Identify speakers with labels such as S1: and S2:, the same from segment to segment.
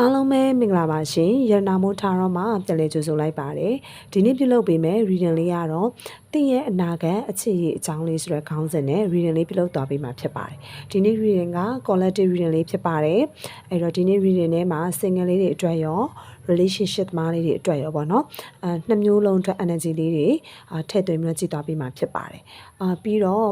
S1: အားလုံးပဲမင်္ဂလာပါရှင်ရတနာမိုးထားတော့မှပြန်လည်ကြိုဆိုလိုက်ပါတယ်ဒီနေ့ပြုလုပ်ပေးမယ် reading လေးကတော့တင့်ရဲ့အနာဂတ်အခြေရအကြောင်းလေးဆိုတဲ့ခေါင်းစဉ်နဲ့ reading လေးပြုလုပ်သွားပေးမှာဖြစ်ပါတယ်ဒီနေ့ reading က collective reading လေးဖြစ်ပါတယ်အဲ့တော့ဒီနေ့ reading ထဲမှာ single လေးတွေအတွက်ရော relationship သမားလေးတွေအတွက်ရောပေါ့နော်အဲနှစ်မျိုးလုံးအတွက် energy လေးတွေအာထည့်သွင်းပြီးတော့ကြည့်သွားပေးမှာဖြစ်ပါတယ်အာပြီးတော့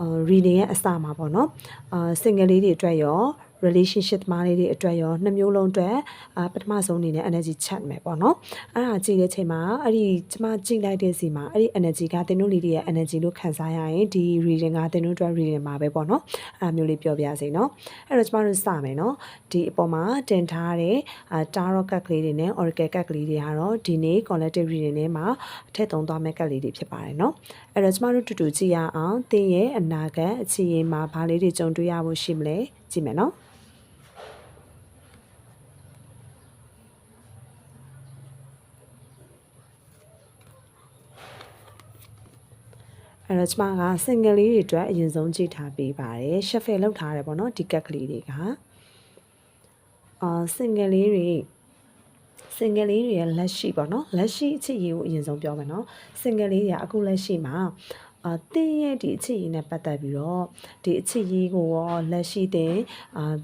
S1: အာ reading ရဲ့အစမှာပေါ့နော်အာ single လေးတွေအတွက်ရော relationship သမားလေးတွေအတွက်ရောနှစ်မျိုးလုံးအတွက်အာပထမဆုံးအနေနဲ့ energy chat မယ်ပေါ့နော်အဲ့ဒါကြည့်တဲ့ချိန်မှာအဲ့ဒီကျမကြည့်လိုက်တဲ့စီမှာအဲ့ဒီ energy ကသင်တို့လေးတွေရဲ့ energy လို့ခံစားရရင်ဒီ reading ကသင်တို့အတွက် reading မှာပဲပေါ့နော်အဲ့ဒါမျိုးလေးပြောပြစေနော်အဲ့တော့ကျမတို့စမယ်နော်ဒီအပေါ်မှာတင်ထားတဲ့အာ tarot card ကလေးတွေနဲ့ oracle card ကလေးတွေကတော့ဒီနေ့ collective reading ထဲမှာထည့်သွင်းသွားမယ့် card လေးတွေဖြစ်ပါတယ်နော်အဲ့တော့ကျမတို့တူတူကြည့်ရအောင်သင်ရဲ့အနာဂတ်အခြေအနေမှာဘာလေးတွေကြုံတွေ့ရဖို့ရှိမလဲကြည့်မယ်နော် အဲ့တော့ကျမက single လေးတွေအတွက်အရင်ဆုံးကြည့်ထားပေးပါတယ် shuffle လောက်ထားတယ်ပေါ့နော်ဒီကက်ကလေးတွေကအာ single လေးတွေ single လေးတွေရဲ့လက်ရှိပေါ့နော်လက်ရှိအချစ်ရည်ကိုအရင်ဆုံးပြောမယ်နော် single လေးတွေကအခုလက်ရှိမှာအာတင်းရဲ့ဒီအချစ်ရည်နဲ့ပတ်သက်ပြီးတော့ဒီအချစ်ရည်ကိုရောလက်ရှိတင်အာ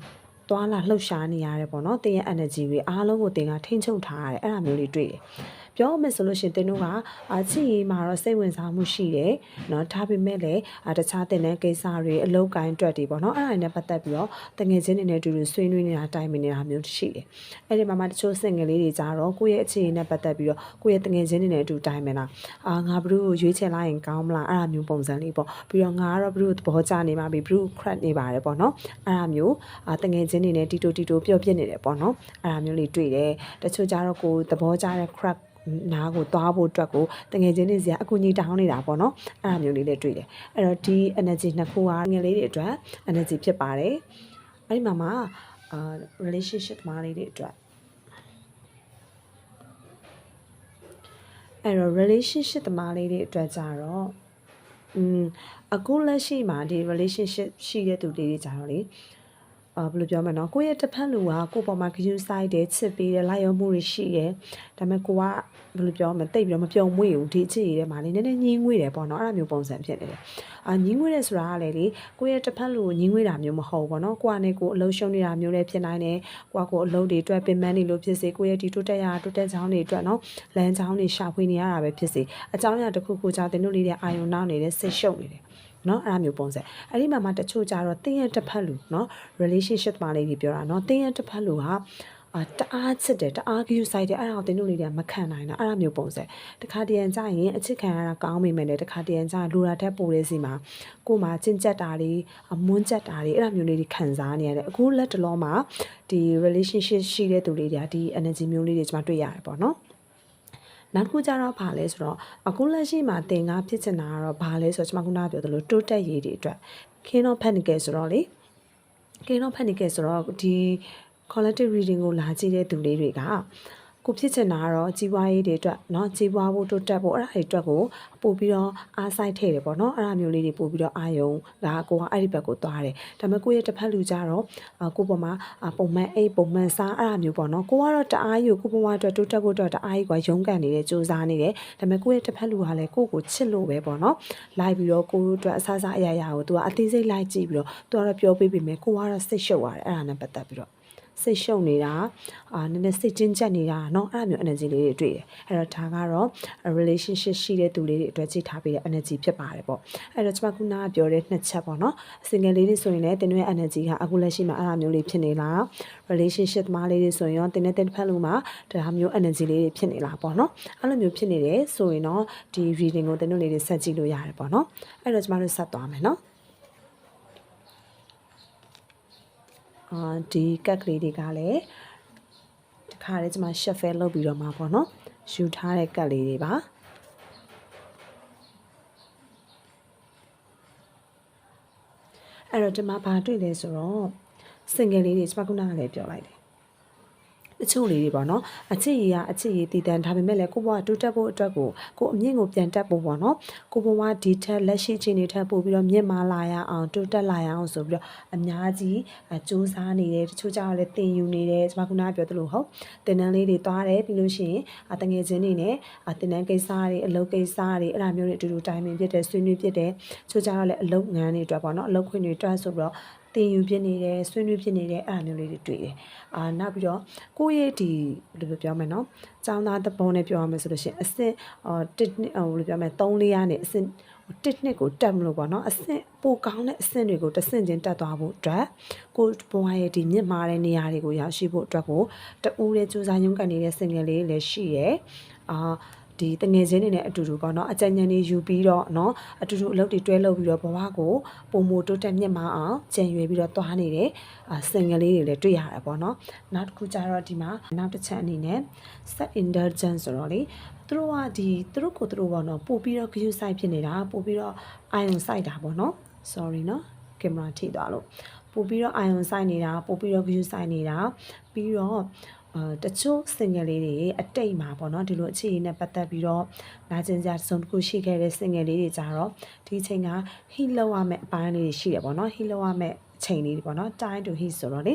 S1: သွားလာလှုပ်ရှားနေရတယ်ပေါ့နော်တင်းရဲ့ energy တွေအားလုံးကိုတင်ကထိမ့်ချုပ်ထားရတယ်အဲ့ဒါမျိုးလေးတွေ့တယ် ပြောမယ်ဆိုလို့ရှင်တင်တို့ကအချစ်ရေးမှာတော့စိတ်ဝင်စားမှုရှိတယ်เนาะဒါပေမဲ့လည်းတခြားတင်တဲ့ကိစ္စတွေအလုပ်ကိုင်းအတွက်တွေပေါ့เนาะအဲ့ဒါတွေနဲ့ပတ်သက်ပြီးတော့တငယ်ချင်းတွေနဲ့တူတူဆွေးနွေးနေတာတိုင်ပင်နေတာမျိုးရှိတယ်အဲ့ဒီမှာမှတချို့စင်ငယ်လေးတွေကြတော့ကိုယ့်ရဲ့အခြေအနေနဲ့ပတ်သက်ပြီးတော့ကိုယ့်ရဲ့တငယ်ချင်းတွေနဲ့အတူတိုင်ပင်တာအာငါဘ ᱹ ကိုရွေးချယ်လိုက်ရင်ကောင်းမလားအဲ့ဒါမျိုးပုံစံလေးပေါ့ပြီးတော့ငါကတော့ဘ ᱹ ကိုသဘောကျနေပါပြီဘ ᱹ ကို crack နေပါတယ်ပေါ့เนาะအဲ့ဒါမျိုးအာတငယ်ချင်းတွေနဲ့တီတိုတီတိုပျော့ပြစ်နေတယ်ပေါ့เนาะအဲ့ဒါမျိုးလေးတွေ့တယ်တချို့ကြတော့ကိုသဘောကျတဲ့ crack နားကိုသွားဖို့အတွက်ကိုတငယ်ချင်းတွေစီကအကူကြီးတောင်းနေတာပေါ့နော်အဲ့ဒါမျိုးလေးလည်းတွေ့တယ်အဲ့တော့ဒီ energy နှစ်ခုကငယ်လေးတွေအတွက် energy ဖြစ်ပါတယ်အဲ့ဒီမှာမှာအာ relationship မားလေးတွေအတွက်အဲ့တော့ relationship သမားလေးတွေအတွက်ကြတော့อืมအခုလက်ရှိမှာဒီ relationship ရှိတဲ့သူလေးတွေကြတော့လေ အာဘယ်လိုပြောမလဲနော်ကိုယ့်ရဲ့တစ်ဖက်လူကကိုပေါ်မှာဂယူဆိုင်တယ်ချစ်ပေးတယ်လိုက်ရောမှုတွေရှိတယ်ဒါပေမဲ့ကိုကဘယ်လိုပြောမလဲတိတ်ပြီးတော့မပြုံမွေ့ဘူးဒီအချစ်ကြီးထဲမှာလေနည်းနည်းညင်းငွေ့တယ်ပေါ့နော်အဲ့လိုမျိုးပုံစံဖြစ်နေတယ်အာညင်းငွေ့တယ်ဆိုတာကလေလေကိုယ့်ရဲ့တစ်ဖက်လူကိုညင်းငွေ့တာမျိုးမဟုတ်ဘူးပေါ့နော်ကိုကနဲ့ကိုအလုံးရှုံနေတာမျိုးလည်းဖြစ်နိုင်တယ်ကိုကကိုအလုံးတွေအတွက်ပင်ပန်းနေလို့ဖြစ်စေကိုယ့်ရဲ့ဒီတိုးတက်ရာတိုးတက်ချောင်းတွေအတွက်နော်လမ်းချောင်းတွေရှာဖွေနေရတာပဲဖြစ်စေအကြောင်းအရာတစ်ခုခုကြောင့်တင်တို့လေးတွေအာယုံနောက်နေတယ်ဆိတ်ရှုပ်နေတယ် เนาะအဲ့ဒါမျိုးပုံစံအဲ့ဒီမှာမှတချို့ကြတော့တင်းရဲ့တစ်ဖက်လူเนาะ relationship မှာလေးကြီးပြောတာเนาะတင်းရဲ့တစ်ဖက်လူကအာတအားချစ်တယ်တအား view site တယ်အဲ့ဒါကိုတင်းတို့လေးတွေကမခံနိုင်တာအဲ့ဒါမျိုးပုံစံတခါတရံကြရင်အချစ်ခံရတာကောင်းမိမယ်လေတခါတရံကြလူရာထက်ပိုတဲ့စီမှာကို့မှာကျင့်ကြက်တာတွေအမွန်းကြက်တာတွေအဲ့ဒါမျိုးလေးတွေခံစားနေရတယ်အခုလက်တလောမှာဒီ relationship ရှိတဲ့သူလေးတွေကဒီ energy မျိုးလေးတွေကျွန်မတွေ့ရတယ်ပေါ့နော် နောက်တစ်ခုကျတော့ဘာလဲဆိုတော့အခုလက်ရှိမှာတင်ကားဖြစ်ချင်တာကတော့ဘာလဲဆိုတော့ကျွန်မခုနကပြောသလိုတိုးတက်ရေးတွေအတွက်ခင်းတော့ဖက်နေကြဆိုတော့လေခင်းတော့ဖက်နေကြဆိုတော့ဒီ collective reading ကိုလာကြည့်တဲ့သူလေးတွေက ကိုဖြစ်ချင်တာကတော့ကြီးပွားရေးတွေအတွက်เนาะကြီးပွားဖို့တိုးတက်ဖို့အဲ့ဒါတွေအတွက်ကိုပို့ပြီးတော့အားဆိုင်ထည့်တယ်ပေါ့เนาะအဲ့ဒါမျိုးလေးတွေပို့ပြီးတော့အာယုံဒါကိုကအဲ့ဒီဘက်ကိုသွားတယ်ဒါပေမဲ့ကိုယ့်ရဲ့တစ်ဖက်လူကြတော့ကိုပေါ်မှာပုံမှန်အိတ်ပုံမှန်စားအဲ့ဒါမျိုးပေါ့เนาะကိုကတော့တအားယူကိုဘဝအတွက်တိုးတက်ဖို့အတွက်တအားကြီးကရုန်းကန်နေတယ်စူးစမ်းနေတယ်ဒါပေမဲ့ကိုယ့်ရဲ့တစ်ဖက်လူကလည်းကိုယ့်ကိုချစ်လို့ပဲပေါ့เนาะလိုက်ပြီးတော့ကိုတို့အတွက်အဆအဆအရာရာကိုသူကအသေးစိတ်လိုက်ကြည့်ပြီးတော့သူကတော့ပြောပေးပေးမယ်ကိုကတော့စိတ်ရှုပ်ရတယ်အဲ့ဒါနဲ့ပတ်သက်ပြီးတော့ စိတ်ရှုပ်နေတာအာနည်းနည်းစိတ်ကျဉ်ကျက်နေတာเนาะအဲ့လိုမျိုး energy လေးတွေတွေ့တယ်အဲ့တော့ဒါကတော့ relationship ရှိတဲ့သူလေးတွေအတွက်ကြည့်ထားပေးတဲ့ energy ဖြစ်ပါတယ်ပေါ့အဲ့တော့ကျွန်မခုနကပြောတဲ့နှစ်ချက်ပေါ့เนาะ single လေးတွေဆိုရင်လည်းတင်းရဲ့ energy ကအခုလက်ရှိမှာအဲ့လိုမျိုးလေးဖြစ်နေလား relationship သမားလေးတွေဆိုရင်ရောတင်းတဲ့တစ်ဖက်လုံးမှာဒါမျိုး energy လေးတွေဖြစ်နေလားပေါ့เนาะအဲ့လိုမျိုးဖြစ်နေတယ်ဆိုရင်တော့ဒီ reading ကိုတင်းတို့လေးတွေဆက်ကြည့်လို့ရတယ်ပေါ့เนาะအဲ့တော့ကျွန်မတို့ဆက်သွားမယ်เนาะ အာဒီကက်ကလေးတွေကလည်းဒီခါလေးကျွန်မ shuffle လုပ်ပြီးတော့မှာပေါ့နော်ယူထားတဲ့ကက်လေးတွေပါအဲ့တော့ဒီမှာဘာတွေ့လဲဆိုတော့ single လေးတွေကျွန်မခုနကလည်းပြောလိုက်တယ် တချို့လေးတွေပေါ့နော်အချစ်ရည်ကအချစ်ရည်တည်တံဒါပေမဲ့လည်းကိုဘွားတိုးတက်ဖို့အတွက်ကိုကိုအမြင့်ကိုပြန်တက်ဖို့ပေါ့နော်ကိုဘွားဒီထက်လက်ရှိချိန်တွေထက်ပို့ပြီးတော့မြင့်မာလာရအောင်တိုးတက်လာရအောင်ဆိုပြီးတော့အများကြီးအစူးစမ်းနေတယ်တချို့ကျတော့လည်းတင်ယူနေတယ်ကျွန်မခုနကပြောသလိုဟုတ်တင်တန်းလေးတွေသွားတယ်ပြီးလို့ရှိရင်အတငယ်ချင်းတွေနဲ့အတင်တန်းကိစ္စတွေအလုပ်ကိစ္စတွေအဲ့ဒါမျိုးတွေအတူတူတိုင်ပင်ဖြစ်တယ်ဆွေးနွေးဖြစ်တယ်ချို့ကျတော့လည်းအလုပ်ငန်းတွေအတွက်ပေါ့နော်အလုပ်ခွင်တွေအတွက်ဆိုပြီးတော့ တင်ယူဖြစ်နေတယ်ဆွေးနွေးဖြစ်နေတယ်အဲ့ဒါမျိုးလေးတွေတွေ့တယ်အာနောက်ပြီးတော့ကိုယ့်ရဲ့ဒီဘယ်လိုပြောမလဲနော်ចောင်းသားသဘောနဲ့ပြောရမယ်ဆိုလို့ရှိရင်အစစ်အော်တစ်နှစ်ဟိုဘယ်လိုပြောမလဲ3 4ရနဲ့အစစ်တစ်နှစ်ကိုတက်မလို့ပေါ့နော်အဆင့်ပိုကောင်းတဲ့အဆင့်တွေကိုတစ်ဆင့်ချင်းတက်သွားဖို့အတွက်ကိုဘွားရဲ့ဒီမြင့်မားတဲ့နေရာတွေကိုရောက်ရှိဖို့အတွက်ကိုတူးတဲ့စူးစမ်းရုံးကန်နေတဲ့စင်ငယ်လေးလည်းရှိရယ်အာ ဒီတငယ်ချင်းတွေနဲ့အတူတူပေါ့နော်အကြံဉာဏ်တွေယူပြီးတော့နော်အတူတူအလုပ်တွေတွဲလုပ်ပြီးတော့ဘဝကိုပုံမိုတိုးတက်မြင့်မားအောင်ကျင်ရွယ်ပြီးတော့သွားနေတဲ့စင်ကလေးတွေလည်းတွေ့ရတယ်ပေါ့နော်နောက်တစ်ခုကျတော့ဒီမှာနောက်တစ်ချက်အနေနဲ့ set indulgence ဆိုတော့လေသူတို့ကဒီသူတို့ကိုသူတို့ပေါ့နော်ပို့ပြီးတော့ view site ဖြစ်နေတာပို့ပြီးတော့ ion site တာပေါ့နော် sorry နော်ကင်မရာထိသွားလို့ပို့ပြီးတော့ ion site နေတာပို့ပြီးတော့ view site နေတာပြီးတော့ တချို့ single လေးတွေအတိတ်မှာပေါ့နော်ဒီလိုအခြေအနေနဲ့ပတ်သက်ပြီးတော့နာကျင်စရာတစ်စုံတစ်ခုရှိခဲ့တဲ့ single လေးတွေကြတော့ဒီအချိန်က heal လုပ်ရမယ့်အပိုင်းလေးတွေရှိတယ်ပေါ့နော် heal လုပ်ရမယ့်ချိန်လေးတွေပေါ့နော် time to heal ဆိုတော့လေ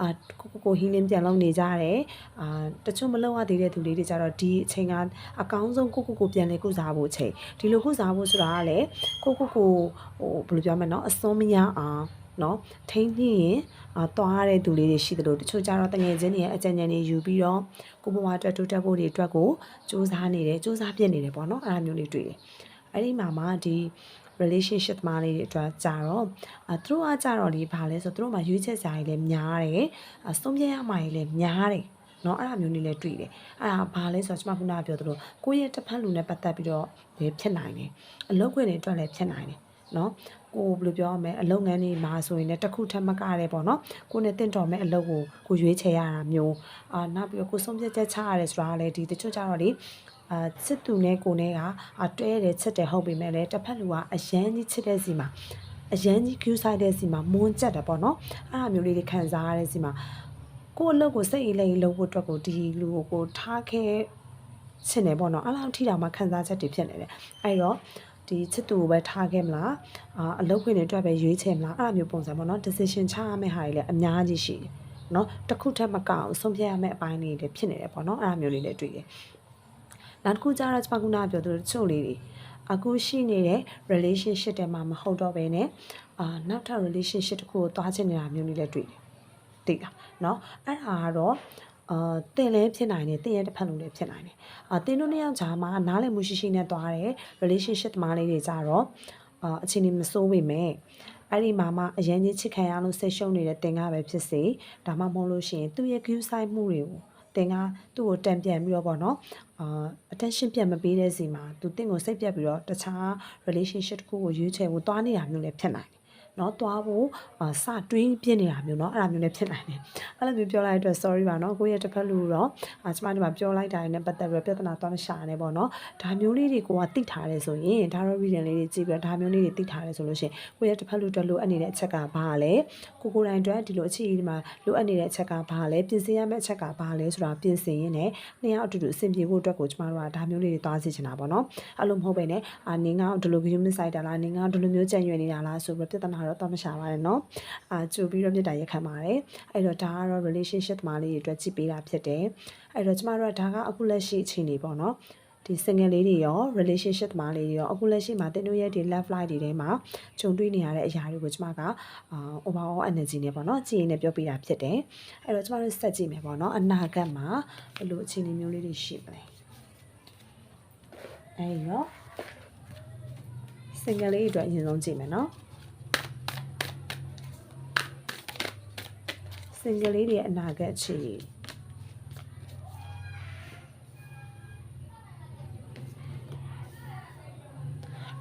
S1: အာကိုကိုကို healing ပြန်လုပ်နေကြတယ်အာတချို့မလုပ်ရသေးတဲ့သူလေးတွေကြတော့ဒီအချိန်ကအကောင်းဆုံးကိုကိုကိုပြန်လဲကုစားဖို့အချိန်ဒီလိုကုစားဖို့ဆိုတာကလည်းကိုကိုကိုဟိုဘယ်လိုပြောမလဲနော်အစွန်းမရအောင် နော်ထိန်းညှိရင်အာသွားရတဲ့သူလေးတွေရှိသလိုတချို့ကြတော့တငယ်ချင်းတွေရဲ့အကြံဉာဏ်တွေယူပြီးတော့ကိုဘဝအတွက်တိုးတက်ဖို့တွေအတွက်ကိုစူးစမ်းနေတယ်စူးစမ်းပြစ်နေတယ်ပေါ့နော်အဲ့ဒါမျိုးလေးတွေ့တယ်အဲ့ဒီမှာမှဒီ relationship မှာလေးတွေအတွက်ကြတော့အဲသူတို့ကကြတော့ဒီဘာလဲဆိုသူတို့မှာရွေးချက်စရာတွေလည်းများတယ်အဆုံးဖြတ်ရမှာတွေလည်းများတယ်เนาะအဲ့ဒါမျိုးလေးလည်းတွေ့တယ်အဲ့ဒါဘာလဲဆိုတော့ကျွန်မခုနကပြောသလိုကိုယ့်ရဲ့တစ်ဖက်လူနဲ့ပတ်သက်ပြီးတော့လည်းဖြစ်နိုင်တယ်အလုပ်ခွင့်တွေအတွက်လည်းဖြစ်နိုင်တယ်နော် ကိုဘယ်လိုပြောရမလဲအလုပ်ငန်းတွေမှာဆိုရင်လည်းတစ်ခုထပ်မကရဲပေါ့နော်ကိုနဲ့တင့်တော်မဲ့အလုပ်ကိုကိုရွေးချယ်ရတာမျိုးအာနောက်ပြီးတော့ကိုဆုံးဖြတ်ချက်ချရတယ်ဆိုတာကလည်းဒီတချို့ကြတော့လေအာစစ်သူနဲ့ကိုနဲ့ကအတွဲတယ်ချစ်တယ်ဟုတ်ပေမဲ့လည်းတစ်ဖက်လူကအရန်ကြီးချစ်တဲ့စီမှာအရန်ကြီး queue ဆိုင်တဲ့စီမှာမွန်းကြက်တယ်ပေါ့နော်အဲ့ဒါမျိုးလေးတွေခံစားရတဲ့စီမှာကိုယ့်အလုပ်ကိုစိတ်အေးလေးလုပ်ဖို့အတွက်ကိုဒီလူကိုကိုထားခဲ့ချင်တယ်ပေါ့နော်အဲ့လောက်ထိတောင်မှခံစားချက်တွေဖြစ်နေတယ်အဲ့တော့ ဒီချစ်သူကိုပဲထားခဲ့မလားအာအလုပ်ခွင့်တွေအတွက်ပဲရွေးချယ်မလားအဲ့လိုမျိုးပုံစံပေါ့နော် decision ချရမယ့်ဟာတွေလည်းအများကြီးရှိတယ်နော်တစ်ခုထက်မကအောင်ဆုံးဖြတ်ရမယ့်အပိုင်းတွေလည်းဖြစ်နေတယ်ပေါ့နော်အဲ့လိုမျိုးလေးလည်းတွေ့တယ်နောက်တစ်ခုကျတော့ကျွန်မကပြောသလိုတချို့လေးတွေအခုရှိနေတဲ့ relationship တွေမှာမဟုတ်တော့ဘဲနဲ့အာနောက်ထပ် relationship တစ်ခုကိုသွားချင်နေတာမျိုးလေးလည်းတွေ့တယ်သိလားเนาะအဲ့ဒါကတော့ အာတင်လည်းဖြစ်နိုင်တယ်တင်ရဲ့တစ်ဖက်လုံးလည်းဖြစ်နိုင်တယ်အာတင်တို့နှစ်ယောက်ကြားမှာနားလည်မှုရှိရှိနဲ့သွားတယ် relationship သမားလေးတွေကြတော့အာအချိန်ကြီးမစိုးပေမဲ့အဲ့ဒီမှာမှအရန်ကြီးချစ်ခံရလို့စိတ်ရှုံနေတဲ့တင်ကားပဲဖြစ်စေဒါမှမဟုတ်လို့ရှိရင်သူ့ရဲ့ view side မှုတွေကိုတင်ကသူ့ကိုတန်ပြန်ပြီးတော့ပေါ့နော်အာ attention ပြန်မပေးတဲ့စီမှာသူတင့်ကိုစိတ်ပြတ်ပြီးတော့တခြား relationship တစ်ခုကိုရွေးချယ်ဖို့တွားနေတာမျိုးလည်းဖြစ်နိုင်တယ် เนาะသွားဖို့အာစတွေးပြနေတာမျိုးเนาะအဲ့ဒါမျိုးလည်းဖြစ်နိုင်တယ်အဲ့လိုမျိုးပြောလိုက်တဲ့အတွက် sorry ပါเนาะကိုယ့်ရဲ့တစ်ဖက်လူတော့အာကျမတို့ကပြောလိုက်တာနဲ့ပတ်သက်ပြီးပြဿနာသွားမရှာနဲ့ပေါ့เนาะဒါမျိုးလေးတွေကိုကသိထားတယ်ဆိုရင်ဒါတော့ reading လေးတွေကြည့်ပြီးတော့ဒါမျိုးလေးတွေသိထားတယ်ဆိုလို့ရှိရင်ကိုယ့်ရဲ့တစ်ဖက်လူအတွက်လိုအပ်နေတဲ့အချက်ကဘာလဲကိုကိုယ်တိုင်အတွက်ဒီလိုအခြေအနေမှာလိုအပ်နေတဲ့အချက်ကဘာလဲပြင်ဆင်ရမယ့်အချက်ကဘာလဲဆိုတာပြင်ဆင်ရင်းနဲ့နှစ်ယောက်အတူတူအဆင်ပြေဖို့အတွက်ကိုကျမတို့ကဒါမျိုးလေးတွေသွားစီချင်တာပေါ့เนาะအဲ့လိုမဟုတ်ပဲねအာနင်းကဒီလို view မဆိုင်တာလားနင်းကဒီလိုမျိုးကြံ့ရွယ်နေတာလားဆိုပြီးပြဿနာ တော့သွားမရှာပါနဲ့เนาะအာကြိုပြီးတော့မြတ်တာရက်ခံပါတယ်အဲ့တော့ဒါကတော့ relationship သမားလေးတွေအတွက်ကြည့်ပေးတာဖြစ်တယ်အဲ့တော့ကျမတို့ကဒါကအခုလက်ရှိအချိန်နေပေါ့เนาะဒီ single လေးတွေရော relationship သမားလေးတွေရောအခုလက်ရှိမှာတင်တို့ရဲ့ဒီ love life တွေထဲမှာဂျုံတွေ့နေရတဲ့အရာတွေကိုကျမကအာ overall energy နဲ့ပေါ့နော်ကြည့်ရင်လည်းပြောပြတာဖြစ်တယ်အဲ့တော့ကျမတို့ဆက်ကြည့်မယ်ပေါ့နော်အနာဂတ်မှာဘယ်လိုအခြေအနေမျိုးလေးတွေရှိမလဲအဲ့ရော single လေးအတွက်အရင်ဆုံးကြည့်မယ်နော် single လေးတွေရဲ့အနာဂတ်အခြေအနေ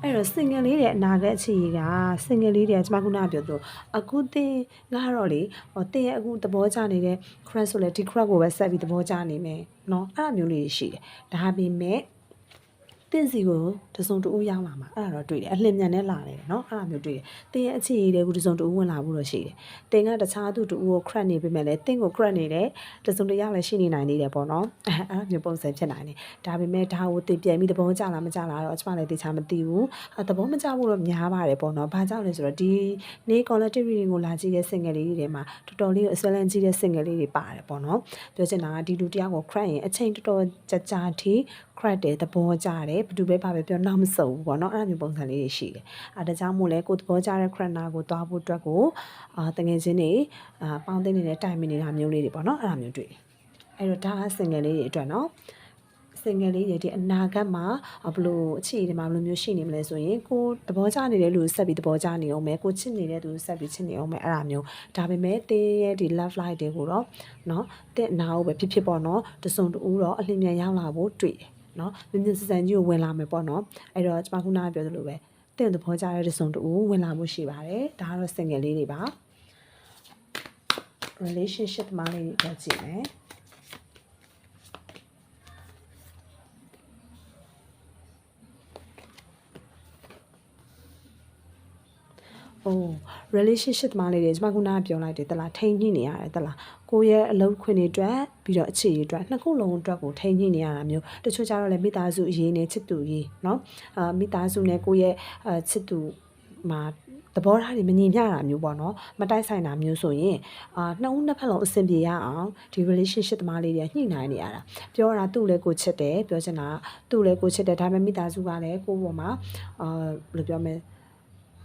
S1: အဲ့တော့ single လေးတွေအနာဂတ်အခြေအနေက single လေးတွေကကျွန်မခုနကပြောသလိုအခုတင်ကတော့လေဟောတင်ရဲ့အခုသဘောကျနေတဲ့ crush ဆိုလဲဒီ crush ကိုပဲဆက်ပြီးသဘောကျနေမယ်เนาะအဲ့လိုမျိုးလေးရှိတယ်ဒါပေမဲ့ တင့်စီကိုတစုံတူရောက်လာမှာအဲ့ဒါတော့တွေ့တယ်အလင်းမြန်နဲ့လာတယ်เนาะအဲ့ဒါမျိုးတွေ့တယ်တင်းရဲ့အခြေရည်တွေကိုတစုံတူဝင်လာဖို့တော့ရှိတယ်တင်းကတခြားသူတူကို crack နေပေမဲ့လည်းတင်းကို crack နေတယ်တစုံတရလည်းရှိနေနိုင်သေးတယ်ပေါ့နော်အဲ့အဲ့လိုမျိုးပုံစံဖြစ်နိုင်တယ်ဒါပေမဲ့ဒါကိုတင်ပြန်ပြီးသဘောကျလားမကျလားတော့ကျွန်မလည်းသိချာမသိဘူးအသဘောမကျဘူးတော့များပါတယ်ပေါ့နော်ဘာကြောင့်လဲဆိုတော့ဒီနေ့ collective reading ကိုလာကြည့်တဲ့ single လေးတွေထဲမှာတော်တော်လေးကိုအစွဲလန်းကြည့်တဲ့ single လေးတွေပါတယ်ပေါ့နော်ပြောချင်တာကဒီလူတယောက်ကို crack ရင်အချိန်တော်တော်ကြာကြာထိ crack တယ်သဘောကျတယ် ဘယ်သူပဲပါပဲပြောနောက်မစုံဘူးပေါ့နော်အဲ့လိုမျိုးပုံစံလေးတွေရှိတယ်အဲဒါကြောင့်မို့လဲကိုသဘောကျတဲ့ crack နာကိုသွားဖို့အတွက်ကိုအာတငယ်ချင်းတွေအာပေါင်းသိနေတဲ့တိုင်မင်နေတာမျိုးလေးတွေပေါ့နော်အဲ့လိုမျိုးတွေ့တယ်အဲ့တော့ဒါက single လေးတွေအတွက်နော် single လေးတွေဒီအနာဂတ်မှာဘလို့အခြေအနေမှာဘလို့မျိုးရှိနေမလဲဆိုရင်ကိုသဘောကျနေတဲ့လူဆက်ပြီးသဘောကျနေအောင်မယ်ကိုချစ်နေတဲ့သူဆက်ပြီးချစ်နေအောင်မယ်အဲ့ဒါမျိုးဒါပေမဲ့တင်းရဲ့ဒီ love life တွေကိုတော့เนาะတဲ့အနာကိုပဲဖြစ်ဖြစ်ပေါ့เนาะတစုံတူတော့အလင်းမြန်ရောက်လာဖို့တွေ့တယ် နော်မြင်မြင်စစန်ကြီးကိုဝင်လာမယ်ပေါ့နော်အဲ့တော့ကျွန်မခုနကပြောသလိုပဲတင့်သဘောကျတဲ့တစုံတူဝင်လာမှုရှိပါတယ်ဒါကတော့ single လေးတွေပါ relationship မှာလေးတွေကြည့်မယ် အိုး relationship သမားလေးတွေကျွန်မခုနကပြောလိုက်တယ်တလားထိန်းညှိနေရတယ်တလားကိုယ့်ရဲ့အလုပ်ခွင့်တွေအတွက်ပြီးတော့အခြေရေးအတွက်နှစ်ခုလုံးအတွက်ကိုထိန်းညှိနေရတာမျိုးတချို့ကျတော့လည်းမိသားစုအရေးနဲ့ချစ်သူရေးเนาะအာမိသားစုနဲ့ကိုယ့်ရဲ့အချစ်သူမှာသဘောထားတွေမညီမျှတာမျိုးပေါ့နော်မတိုက်ဆိုင်တာမျိုးဆိုရင်အာနှစ်ဦးနှစ်ဖက်လုံးအဆင်ပြေရအောင်ဒီ relationship သမားလေးတွေညှိနှိုင်းနေရတာပြောတာသူ့လည်းကိုချစ်တယ်ပြောချင်တာသူ့လည်းကိုချစ်တယ်ဒါပေမဲ့မိသားစုကလည်းကိုယ့်ပေါ်မှာအာဘယ်လိုပြောမလဲ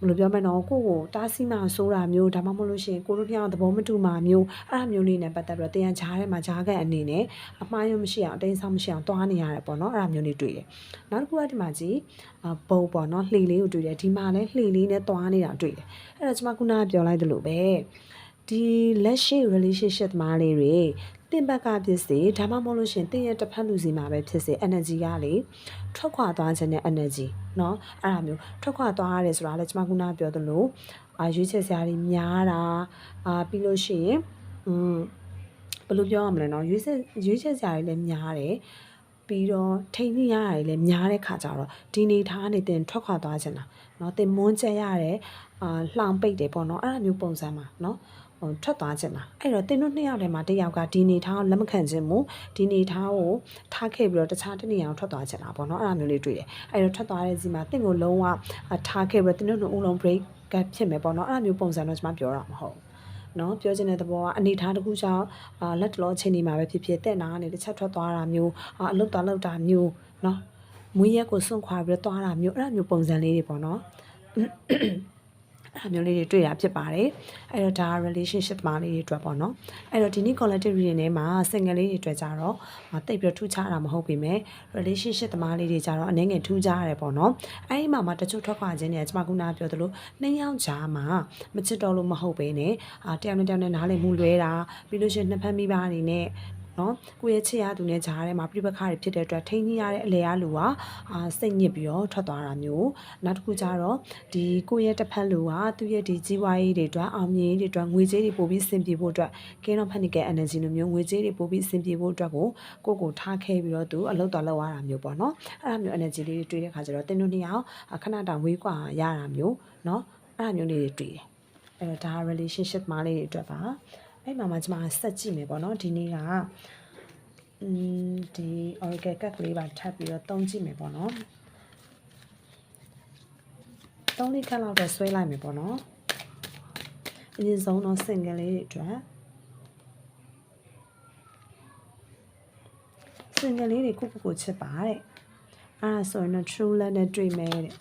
S1: ဘယ်လိုပြောမလဲနော်ကိုကိုတားဆီးမှဆိုးတာမျိုးဒါမှမဟုတ်လို့ရှိရင်ကိုတို့နှစ်ယောက်သဘောမတူမှမျိုးအဲ့ဒါမျိုးလေးနဲ့ပတ်သက်ပြီးတော့တရားချားထဲမှာဂျားကန်အနေနဲ့အမှားရုံမရှိအောင်အတင်းဆောင်မရှိအောင်တွားနေရတယ်ပေါ့နော်အဲ့ဒါမျိုးလေးတွေ့တယ်နောက်တစ်ခုကဒီမှာကြည့်အဘုံပေါ့နော်လှေလေးကိုတွေ့တယ်ဒီမှာလည်းလှေလေးနဲ့တွားနေတာတွေ့တယ်အဲ့ဒါကျွန်မခုနကပြောလိုက်သလိုပဲ ဒီလက်ရှိ relationship သမားလေးတွေတင်ဘက်ကဖြစ်စေဒါမှမဟုတ်လို့ရှင်တင်ရဲ့တစ်ဖက်လူစီမှာပဲဖြစ်စေ energy ကလေထွက်ခွာသွားခြင်းနဲ့ energy เนาะအဲ့ဒါမျိုးထွက်ခွာသွားရတယ်ဆိုတာလေကျွန်မခုနပြောသလိုအာရွေးချယ်စရာတွေများတာအာပြီးလို့ရှိရင်อืมဘယ်လိုပြောရမလဲเนาะရွေးချယ်ရွေးချယ်စရာတွေလည်းများတယ်ပြီးတော့ထိန်းသိမ်းရတာတွေလည်းများတဲ့ခါကြတော့ဒီနေထားနေတင်ထွက်ခွာသွားခြင်းတာเนาะတင်မွန်းချက်ရတယ်အာလှောင်ပိတ်တယ်ပေါ့เนาะအဲ့ဒါမျိုးပုံစံမှာเนาะ ဟိုထွက်သွားခြင်းမှာအဲ့တော့တင်းတို့နှစ်ယောက်ထဲမှာတစ်ယောက်ကဒီနေထားကိုလက်မခံခြင်းမူဒီနေထားကိုထားခဲ့ပြီးတော့တခြားတစ်နေရာကိုထွက်သွားခြင်းလားပေါ့နော်အဲ့ဒါမျိုးလေးတွေ့တယ်အဲ့တော့ထွက်သွားတဲ့စီမှာတင့်ကိုလုံးဝထားခဲ့ပြီးတော့တင်းတို့နှစ်ဦးလုံး break ကဖြစ်မယ်ပေါ့နော်အဲ့ဒါမျိုးပုံစံတော့ကျွန်မပြောတာမဟုတ်နော်ပြောချင်တဲ့သဘောကအနေထားတစ်ခုကြောင့်အာလက်တလောအချိန်ဒီမှာပဲဖြစ်ဖြစ်တဲ့နာကနေတစ်ချက်ထွက်သွားတာမျိုးအာအလုတ်သွားလောက်တာမျိုးနော်မွေးရက်ကိုစွန့်ခွာပြီးတော့သွားတာမျိုးအဲ့ဒါမျိုးပုံစံလေးတွေပေါ့နော် အဲ့လိုမျိုးလေးတွေတွေ့ရဖြစ်ပါတယ်အဲ့တော့ဒါ relationship မှာလေးတွေအတွက်ပေါ့နော်အဲ့တော့ဒီနေ့ collective reading ထဲမှာ single လေးတွေအတွက်ကြတော့တိတ်ပြီးထူးခြားတာမဟုတ်ပေမဲ့ relationship သမားလေးတွေကြတော့အနေငယ်ထူးခြားရတယ်ပေါ့နော်အဲ့ဒီမှာမှတချို့ထွက်ခွာခြင်းတွေကကျွန်မခုနကပြောသလိုနှစ်ယောက်ကြားမှာမချစ်တော့လို့မဟုတ်ပဲねအာတယောက်နဲ့တယောက်နဲ့နားလည်မှုလွဲတာပြီးလို့ရှိရင်နှစ်ဖက်မိဘအနေနဲ့ နော်ကိုယ့်ရဲ့ချစ်ရသူနဲ့ဂျားထဲမှာပြိပခါတွေဖြစ်တဲ့အတွက်ထိန်းကြီးရတဲ့အလေအားလူကအာစိတ်ညစ်ပြီးတော့ထွက်သွားတာမျိုးနောက်တစ်ခုကျတော့ဒီကိုယ့်ရဲ့တစ်ဖက်လူကသူ့ရဲ့ဒီကြီးပွားရေးတွေအတွက်အောင်မြင်ရေးတွေအတွက်ငွေကြေးတွေပို့ပြီးစင်ပြေဖို့အတွက်ကင်းတော့ဖက်နိကယ် energy လိုမျိုးငွေကြေးတွေပို့ပြီးစင်ပြေဖို့အတွက်ကိုကိုယ့်ကိုထားခဲပြီးတော့သူအလုပ်တော်လုပ်ရတာမျိုးပေါ့နော်အဲ့ဒါမျိုး energy လေးတွေတွေ့တဲ့ခါကျတော့တင်းတို့နှစ်ယောက်ခဏတောင်ဝေးกว่าရတာမျိုးနော်အဲ့ဒါမျိုးလေးတွေတွေ့တယ်အဲ့တော့ဒါ relationship မှာလေးတွေအတွက်ပါ အဲ့မှာမှကျွန်မဆက်ကြည့်မယ်ပေါ့နော်ဒီနေ့ကอืมဒီ oracle card ကလေးပါထပ်ပြီးတော့တုံးကြည့်မယ်ပေါ့နော်တုံးလေးကလောက်တော့ဆွဲလိုက်မယ်ပေါ့နော်အရင်ဆုံးတော့ single လေးတွေအတွက် single လေးတွေကိုကိုကိုချစ်ပါတဲ့အဲ့ဒါဆိုရင်တော့ true love နဲ့တွေ့မယ်တဲ့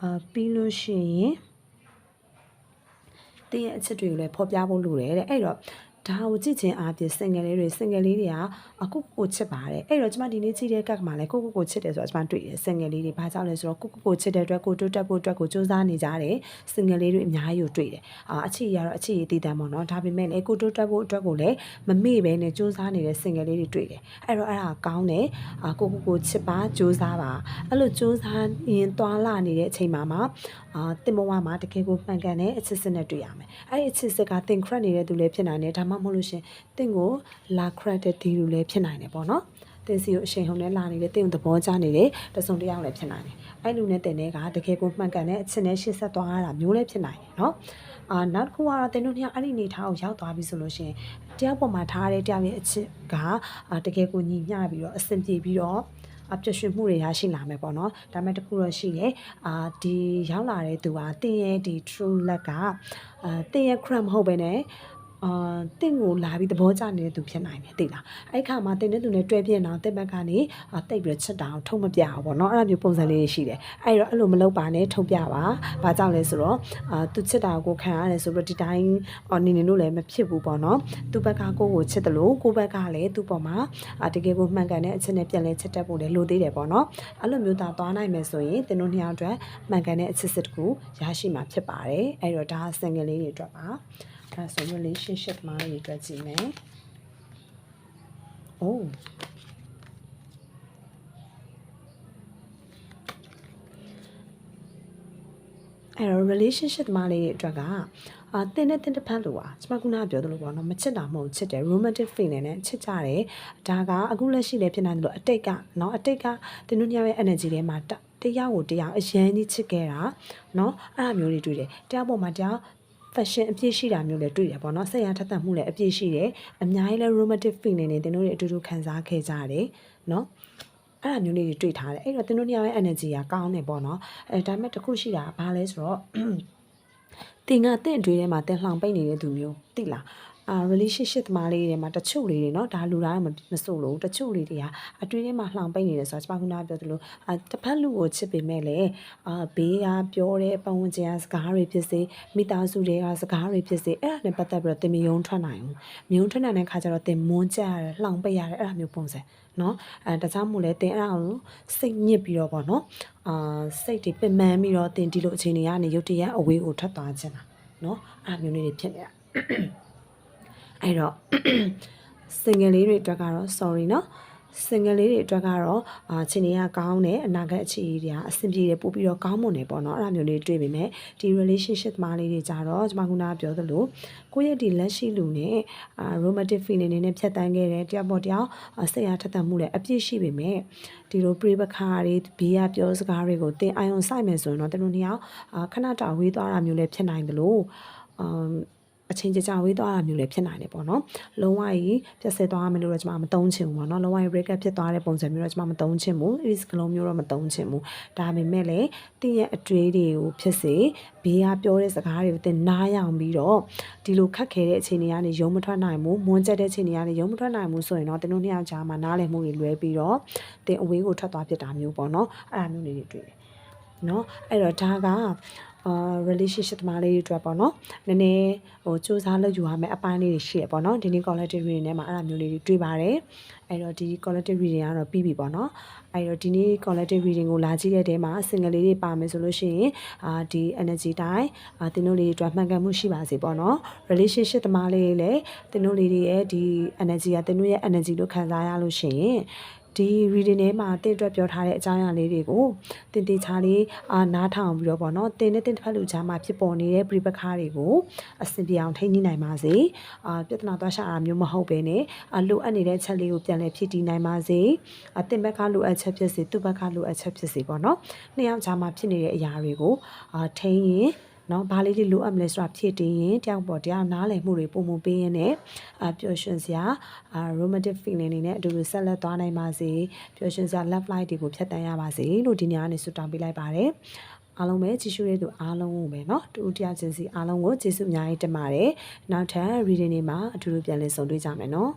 S1: အာပြီးလို့ရှိရင် တည့်ရဲ့အချက်တွေကိုလည်းဖော်ပြဖို့လိုတယ်တဲ့အဲ့တော့ဒါကိုကြည့်ချင်းအားဖြင့် single လေးတွေ single လေးတွေကအကိုကိုချစ်ပါတယ်အဲ့တော့ကျမဒီနေ့ကြည့်တဲ့ကတ်မှာလည်းကိုကိုကိုချစ်တယ်ဆိုတော့ကျမတွေ့တယ် single လေးတွေဘာကြောင့်လဲဆိုတော့ကိုကိုကိုချစ်တဲ့အတွက်ကိုတိုးတက်ဖို့အတွက်ကိုစူးစမ်းနေကြတယ် single လေးတွေအများကြီးကိုတွေ့တယ်အာအချစ်ရတော့အချစ်ရတည်တမ်းပေါ့နော်ဒါပေမဲ့လည်းကိုတိုးတက်ဖို့အတွက်ကိုလည်းမမေ့ပဲနဲ့စူးစမ်းနေတဲ့ single လေးတွေတွေ့တယ်အဲ့တော့အဲ့ဒါကောင်းတယ်အာကိုကိုကိုချစ်ပါစူးစမ်းပါအဲ့လိုစူးစမ်းရင်သွားလာနေတဲ့အချိန်မှာမှာ အာတင်ဘဝမှာတကယ်ကိုမှန်ကန်တဲ့အချစ်စစ်နဲ့တွေ့ရမယ်အဲ့ဒီအချစ်စစ်ကတင်ခရက်နေတဲ့သူလည်းဖြစ်နိုင်တယ်ဒါမှမဟုတ်လို့ရှင်တင့်ကိုလာခရက်တဲ့ဒီလူလည်းဖြစ်နိုင်တယ်ပေါ့နော်တင်စီကိုအချိန်ဟုန်နဲ့လာနေတယ်တင်ကိုသဘောကျနေတယ်တစုံတစ်ယောက်လည်းဖြစ်နိုင်တယ်အဲ့လူနဲ့တင်တဲ့ကတကယ်ကိုမှန်ကန်တဲ့အချက်နဲ့ရှေ့ဆက်သွားရတာမျိုးလည်းဖြစ်နိုင်တယ်နော်အာနောက်တစ်ခုကတော့တင်တို့နှစ်ယောက်အဲ့ဒီနေထားကိုရောက်သွားပြီဆိုလို့ရှိရင်တယောက်ပေါ်မှာထားရတဲ့တယောက်ရဲ့အချစ်ကအာတကယ်ကိုညီမျှပြီးတော့အဆင်ပြေပြီးတော့ အပြည့်ရွှင်မှုတွေရရှိလာမယ်ပေါ့နော်ဒါပေမဲ့တစ်ခုတော့ရှိတယ်အာဒီရောက်လာတဲ့သူကတင်းရဲ့ဒီ true လက်ကအာတင်းရဲ့ cram မဟုတ်ပဲね အာတင့်ကိုလာပြီးသဘောကျနေတဲ့သူဖြစ်နိုင်တယ်သိလားအဲ့ခါမှာတင်တဲ့သူနဲ့တွဲပြင်းတော့တက်ဘက်ကနေအာတိတ်ပြီးတော့ချက်တာအောင်ထုံမပြအောင်ပေါ့နော်အဲ့လိုမျိုးပုံစံလေးတွေရှိတယ်အဲ့တော့အဲ့လိုမလုပ်ပါနဲ့ထုံပြပါဘာကြောင့်လဲဆိုတော့အာသူချက်တာကိုခံရတယ်ဆိုတော့ဒီတိုင်းအော်နေနေလို့လည်းမဖြစ်ဘူးပေါ့နော်သူဘက်ကကိုကိုချစ်တယ်လို့ကိုဘက်ကလည်းသူ့ပေါ်မှာအာတကယ်ကိုမှန်ကန်တဲ့အချက်နဲ့ပြန်လဲချက်တတ်ဖို့လည်းလိုသေးတယ်ပေါ့နော်အဲ့လိုမျိုးသာသွားနိုင်မယ်ဆိုရင်တင်တို့နှစ်ယောက်အတွက်မှန်ကန်တဲ့အချစ်စစ်တစ်ခုရရှိမှာဖြစ်ပါတယ်အဲ့တော့ဒါ single လေးတွေအတွက်ပါ ဒါဆို relationship မှာရေတွက်ကြည့်မယ်။ Oh အဲ့တော့ relationship မှာလေးတွေအတွက်ကအာတင်းနဲ့တင်းတစ်ဖက်လိုပါကျမကနာပြောသလိုပေါ့နော်မချစ်တာမဟုတ်ချစ်တယ် romantic feeling နဲ့ချစ်ကြတယ်ဒါကအခုလက်ရှိလည်းဖြစ်နိုင်တယ်လို့အတိတ်ကနော်အတိတ်ကတင်းတို့ညရဲ့ energy ထဲမှာတယောက်ကိုတယောက်အရန်ကြီးချစ်ခဲ့တာနော်အဲ့လိုမျိုးတွေတွေ့တယ်တယောက်ပေါ်မှာတယောက် fashion အပြည့်ရှိတာမျိုးလည်းတွေ့ရပေါ့နော်ဆက်ရထက်သန်မှုလည်းအပြည့်ရှိတယ်အများကြီးလည်း romantic feeling တွေတင်တို့တွေအတူတူခံစားခဲ့ကြတယ်နော်အဲ့ဒါမျိုးလေးတွေတွေ့ထားတယ်အဲ့တော့တင်တို့ညရဲ့ energy ကကောင်းတယ်ပေါ့နော်အဲဒါပေမဲ့တခုရှိတာဘာလဲဆိုတော့တင်ကတင့်အတွေ့ထဲမှာတင်လှောင်ပိတ်နေတဲ့သူမျိုးသိလား အာ relationship သမားလေးတွေမှာတချို့လေးတွေเนาะဒါလူတိုင်းမမဆိုလို့တချို့လေးတွေကအတွေ့ထဲမှာလှောင်ပိတ်နေတယ်ဆိုတော့ကျွန်မခုနကပြောသလိုအာတစ်ဖက်လူကိုချစ်ပေမဲ့လည်းအာဘေးကပြောတဲ့ပတ်ဝန်းကျင်ကစကားတွေဖြစ်စေမိသားစုတွေကစကားတွေဖြစ်စေအဲ့ဒါနဲ့ပတ်သက်ပြီးတော့တင်မယုံထွက်နိုင်ဘူးမြုံထွက်နိုင်တဲ့ခါကျတော့တင်မွန်းကြရတယ်လှောင်ပိတ်ရတယ်အဲ့ဒါမျိုးပုံစံနော်အဲဒါကြောင့်မို့လဲတင်အဲ့ဒါကိုစိတ်ညစ်ပြီးတော့ပေါ့နော်အာစိတ်တွေပင်ပန်းပြီးတော့တင်ဒီလိုအခြေအနေကနေရုတ်တရက်အဝေးကိုထွက်သွားခြင်းလားနော်အဲ့မျိုးလေးတွေဖြစ်နေတာ အဲ့တော့ single လေးတွေအတွက်ကတော့ sorry เนาะ single လေးတွေအတွက်ကတော့အာခြေနေကကောင်းတယ်အနာဂတ်အခြေအနေတွေကအဆင်ပြေတယ်ပို့ပြီးတော့ကောင်းမွန်တယ်ပေါ့နော်အဲ့လိုမျိုးလေးတွေ့ပေမဲ့ဒီ relationship မားလေးတွေကြတော့ကျွန်မခုနကပြောသလိုကိုယ့်ရဲ့ဒီလက်ရှိလူနဲ့အာ romantic feeling တွေနဲ့ဖြတ်တန်းခဲ့တယ်တယောက်ပေါ်တယောက်စိတ်အားထက်သန်မှုလည်းအပြည့်ရှိပေမဲ့ဒီလို pre ပခါတွေဘေးကပြောစကားတွေကိုသင်အာရုံစိုက်မယ်ဆိုရင်တော့တလူနှစ်ယောက်ခဏတာဝေးသွားတာမျိုးလည်းဖြစ်နိုင်တယ်လို့အမ် အချင်းကြကြဝေးသွားတာမျိုးလည်းဖြစ်နိုင်တယ်ပေါ့နော်လုံးဝကြီးပြတ်ဆဲသွားမယ်လို့တော့ကျွန်မမသုံးချင်ဘူးပေါ့နော်လုံးဝကြီး break up ဖြစ်သွားတဲ့ပုံစံမျိုးတော့ကျွန်မမသုံးချင်ဘူးအဲဒီစကလုံးမျိုးတော့မသုံးချင်ဘူးဒါပေမဲ့လည်းတင်းရဲ့အတွေ့တွေကိုဖြစ်စေဘေးကပြောတဲ့စကားတွေကိုတင်နားရောင်ပြီးတော့ဒီလိုခက်ခဲတဲ့အခြေအနေကနေရုံမထွက်နိုင်ဘူးမွန်းကျက်တဲ့အခြေအနေကနေရုံမထွက်နိုင်ဘူးဆိုရင်တော့တင်းတို့နှစ်ယောက်ကြားမှာနားလည်မှုတွေလွဲပြီးတော့တင်အဝေးကိုထွက်သွားဖြစ်တာမျိုးပေါ့နော်အဲ့ဒါမျိုးတွေတွေ့တယ်နော်အဲ့တော့ဒါက အာ relationship တမားလေးတွေအတွက်ပေါ့နော်နည်းနည်းဟိုစူးစမ်းလုပ်ယူရမယ်အပိုင်းလေးတွေရှိရပေါ့နော်ဒီနေ့ collective reading ထဲမှာအဲ့လိုမျိုးလေးတွေတွေ့ပါတယ်အဲ့တော့ဒီ collective reading ကတော့ပြီးပြီပေါ့နော်အဲ့တော့ဒီနေ့ collective reading ကိုလာကြည့်တဲ့တဲမှာ single လေးတွေပါမယ်ဆိုလို့ရှိရင်အာဒီ energy တိုင်းအာတင်တို့လေးတွေအတွက်မှန်ကန်မှုရှိပါစေပေါ့နော် relationship တမားလေးတွေလည်းတင်တို့လေးတွေရဲ့ဒီ energy ကတင်တို့ရဲ့ energy လို့ခံစားရလို့ရှိရင် ဒီ reading ထဲမှာတင့်အတွက်ပြောထားတဲ့အကြောင်းအရာလေးတွေကိုတင်တေချာလေးအာနားထောင်ပြီးတော့ပေါ့နော်တင်နဲ့တင်တစ်ဖက်လူချာမှာဖြစ်ပေါ်နေတဲ့ပြိပခါတွေကိုအဆင်ပြေအောင်ထိန်းညှိနိုင်ပါစေအာပြဿနာသွားရှာတာမျိုးမဟုတ်ပဲねအလိုအပ်နေတဲ့ချက်လေးကိုပြန်လည်ဖြည့်တည်နိုင်ပါစေအတင်ဘက်ကလိုအပ်ချက်ဖြစ်စေသူ့ဘက်ကလိုအပ်ချက်ဖြစ်စေပေါ့နော်နှစ်ယောက်ချာမှာဖြစ်နေတဲ့အရာတွေကိုအာထိန်းရင် နော်ဘာလေးတွေလိုအပ်မလဲဆိုတာဖြည့်တင်းရင်တယောက်ပေါ်တယောက်နားလည်မှုတွေပုံပုံပေးရင်းနဲ့အပျော်ရွှင်စရာအာ romantic feeling တွေနဲ့အတူတူဆက်လက်သွားနိုင်ပါစေပျော်ရွှင်စရာ love life တွေကိုဖြတ်တန်းရပါစေလို့ဒီနေ့ကနေဆုတောင်းပေးလိုက်ပါတယ်အားလုံးပဲကြည့်ရှုရတဲ့သူအားလုံးကိုပဲเนาะတူတူတရားချင်းစီအားလုံးကိုကျေးဇူးအများကြီးတင်ပါတယ်နောက်ထပ် reading တွေမှာအတူတူပြန်လည်ဆုံတွေ့ကြမယ်เนาะ